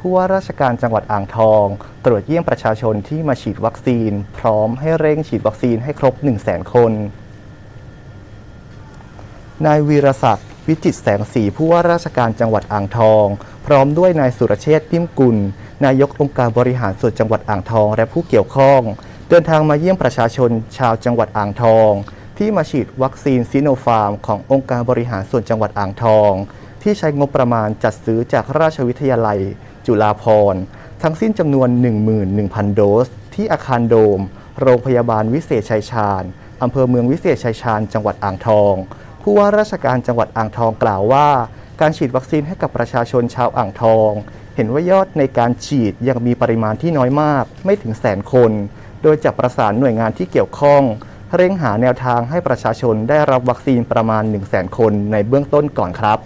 ผู้ว่าราชการจังหวัดอ่างทอง ตรวจเยี่ยมประชาชนที่มาฉีดวัคซีน พร้อมให้เร่งฉีดวัคซีนให้ครบ 1 0 0 0 0แคน นายวีรศักดิ์วิจิตแสงสีผู้ว่าราชการจังหวัดอ่างทอง พร้อมด้วยนายสุรเชษฐ์นิ่มกุล นายกองค์การบริหารส่วนจังหวัดอ่างทอง และผู้เกี่ยวข้อง เดินทางมาเยี่ยมประชาชนชาวจังหวัดอ่างทอง ที่มาฉีดวัคซีนซิโนฟาร์ม ขององค์การบริหารส่วนจังหวัดอ่างทอง ที่ใช้งบประมาณจัดซื้อจากราชวิทยาลัย จุฬาภรณ์ทั้งสิ้นจำนวน 11,000 โดส ที่อาคารโดม โรงพยาบาลวิเศษชัยชาญอำเภอเมืองวิเศษชัยชาญจังหวัดอ่างทอง ผู้ว่าราชการจังหวัดอ่างทองกล่าวว่า การฉีดวัคซีนให้กับประชาชนชาวอ่างทอง เห็นว่ายอดในการฉีดยังมีปริมาณที่น้อยมาก ไม่ถึงแสนคน โดยจะประสานหน่วยงานที่เกี่ยวข้อง เร่งหาแนวทางให้ประชาชนได้รับวัคซีนประมาณ 1 0 0 0 0 0 คนในเบื้องต้นก่อนครับ